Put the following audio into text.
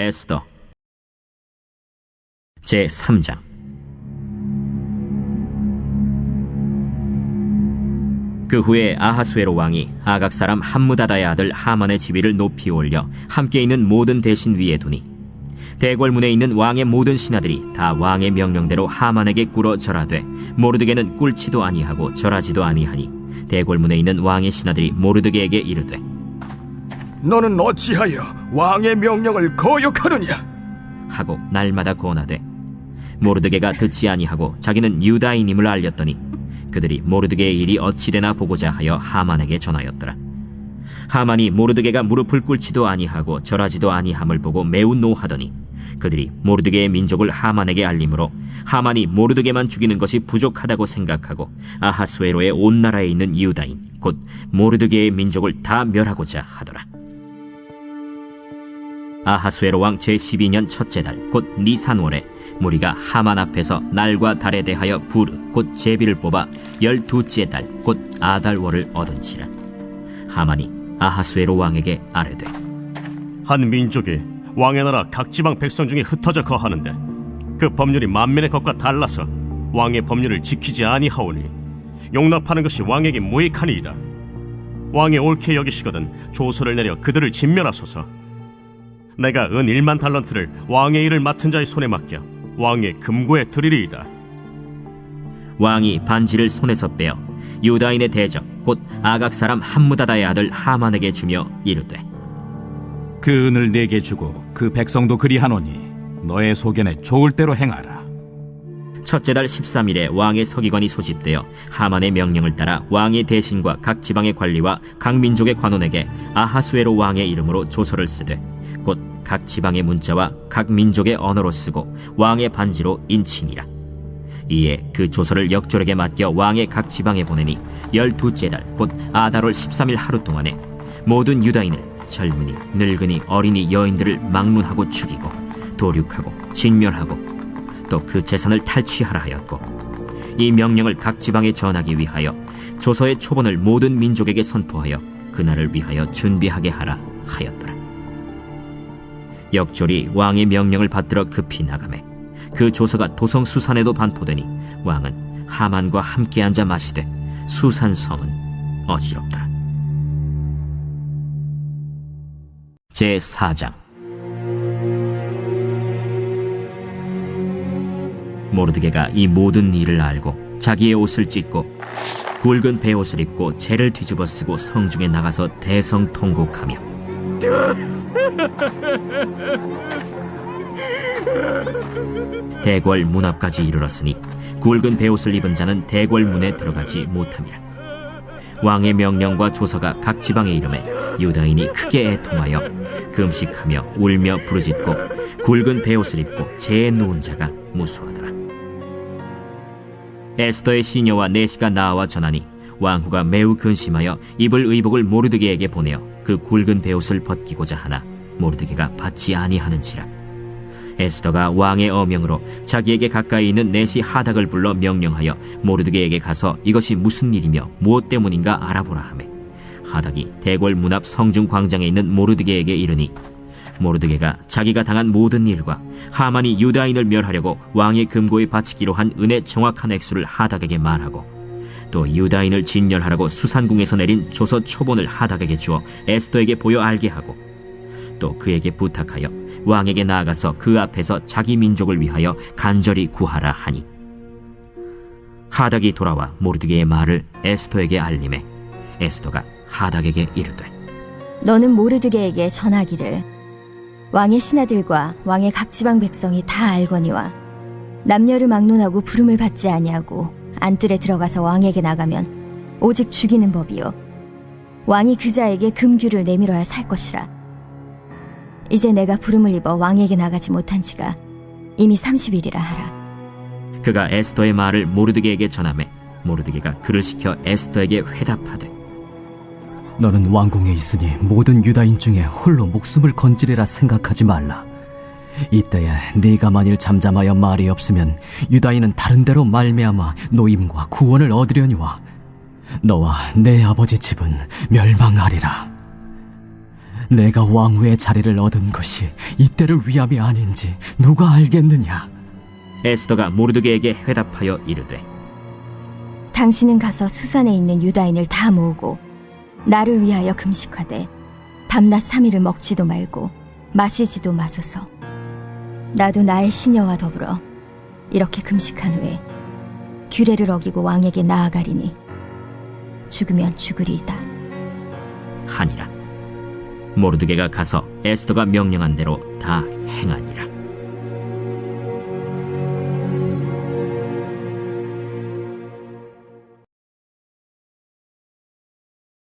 에스더. 제 3장. 그 후에 아하수에로 왕이 아각 사람 함무다다의 아들 하만의 지위를 높이 올려 함께 있는 모든 대신 위에 두니 대궐문에 있는 왕의 모든 신하들이 다 왕의 명령대로 하만에게 꿇어 절하되 모르드게는 꿇지도 아니하고 절하지도 아니하니 대궐문에 있는 왕의 신하들이 모르드게에게 이르되 너는 어찌하여 왕의 명령을 거역하느냐? 하고 날마다 권하되 모르드게가 듣지 아니하고 자기는 유다인임을 알렸더니 그들이 모르드게의 일이 어찌되나 보고자 하여 하만에게 전하였더라 하만이 모르드게가 무릎을 꿇지도 아니하고 절하지도 아니함을 보고 매우 노하더니 그들이 모르드게의 민족을 하만에게 알림으로 하만이 모르드게만 죽이는 것이 부족하다고 생각하고 아하스웨로의 온 나라에 있는 유다인 곧 모르드게의 민족을 다 멸하고자 하더라 아하수에로 왕 제12년 첫째 달 곧 니산월에 무리가 하만 앞에서 날과 달에 대하여 부르 곧 제비를 뽑아 열두째 달 곧 아달월을 얻은지라 하만이 아하수에로 왕에게 아뢰되 한 민족이 왕의 나라 각 지방 백성 중에 흩어져 거하는데 그 법률이 만민의 것과 달라서 왕의 법률을 지키지 아니하오니 용납하는 것이 왕에게 무익하니이다. 왕이 옳게 여기시거든 조서를 내려 그들을 진멸하소서. 내가 은 1만 달란트를 왕의 일을 맡은 자의 손에 맡겨 왕의 금고에 드리리이다. 왕이 반지를 손에서 빼어 유다인의 대적 곧 아각 사람 함무다다의 아들 하만에게 주며 이르되 그 은을 내게 주고 그 백성도 그리하노니 너의 소견에 좋을 대로 행하라. 첫째 달 13일에 왕의 서기관이 소집되어 하만의 명령을 따라 왕의 대신과 각 지방의 관리와 각 민족의 관원에게 아하수에로 왕의 이름으로 조서를 쓰되 곧 각 지방의 문자와 각 민족의 언어로 쓰고 왕의 반지로 인치니라. 이에 그 조서를 역졸에게 맡겨 왕의 각 지방에 보내니 열두째 달 곧 아달월 13일 하루 동안에 모든 유다인을 젊은이 늙은이 어린이 여인들을 막론하고 죽이고 도륙하고 진멸하고 또 그 재산을 탈취하라 하였고 이 명령을 각 지방에 전하기 위하여 조서의 초본을 모든 민족에게 선포하여 그날을 위하여 준비하게 하라 하였더라. 역졸이 왕의 명령을 받들어 급히 나가매 그 조서가 도성 수산에도 반포되니 왕은 하만과 함께 앉아 마시되 수산 성은 어지럽더라. 제 4장 모르드게가 이 모든 일을 알고 자기의 옷을 찢고 굵은 베옷을 입고 재를 뒤집어 쓰고 성중에 나가서 대성통곡하며 대궐 문 앞까지 이르렀으니 굵은 베옷을 입은 자는 대궐 문에 들어가지 못함이라. 왕의 명령과 조서가 각 지방에 이름에 유다인이 크게 애통하여 금식하며 울며 부르짖고 굵은 베옷을 입고 재에 누운 자가 무수하더라. 에스더의 시녀와 내시가 나와 전하니 왕후가 매우 근심하여 입을 의복을 모르드게에게 보내어 그 굵은 베옷을 벗기고자 하나 모르드게가 받지 아니하는지라. 에스더가 왕의 어명으로 자기에게 가까이 있는 내시 하닥을 불러 명령하여 모르드게에게 가서 이것이 무슨 일이며 무엇 때문인가 알아보라 하매 하닥이 대궐 문 앞 성중 광장에 있는 모르드게에게 이르니 모르드게가 자기가 당한 모든 일과 하만이 유다인을 멸하려고 왕의 금고에 바치기로 한 은의 정확한 액수를 하닥에게 말하고 또 유다인을 진멸하라고 수산궁에서 내린 조서 초본을 하닥에게 주어 에스더에게 보여 알게 하고 또 그에게 부탁하여 왕에게 나아가서 그 앞에서 자기 민족을 위하여 간절히 구하라 하니. 하닥이 돌아와 모르드게의 말을 에스더에게 알림해 에스더가 하닥에게 이르되 너는 모르드게에게 전하기를 왕의 신하들과 왕의 각 지방 백성이 다 알거니와 남녀를 막론하고 부름을 받지 아니하고 안뜰에 들어가서 왕에게 나가면 오직 죽이는 법이요. 왕이 그 자에게 금규를 내밀어야 살 것이라 이제 내가 부름을 입어 왕에게 나가지 못한 지가 이미 30일이라 하라 그가 에스더의 말을 모르드게에게 전하매 모르드게가 그를 시켜 에스더에게 회답하되 너는 왕궁에 있으니 모든 유다인 중에 홀로 목숨을 건지리라 생각하지 말라. 이때에 네가 만일 잠잠하여 말이 없으면 유다인은 다른 데로 말미암아 노임과 구원을 얻으려니와 너와 내 아버지 집은 멸망하리라. 내가 왕후의 자리를 얻은 것이 이때를 위함이 아닌지 누가 알겠느냐? 에스더가 모르드게에게 회답하여 이르되 당신은 가서 수산에 있는 유다인을 다 모으고 나를 위하여 금식하되 밤낮 삼일을 먹지도 말고 마시지도 마소서. 나도 나의 시녀와 더불어 이렇게 금식한 후에 규례를 어기고 왕에게 나아가리니 죽으면 죽으리이다. 하니라 모르드게가 가서 에스더가 명령한 대로 다 행하니라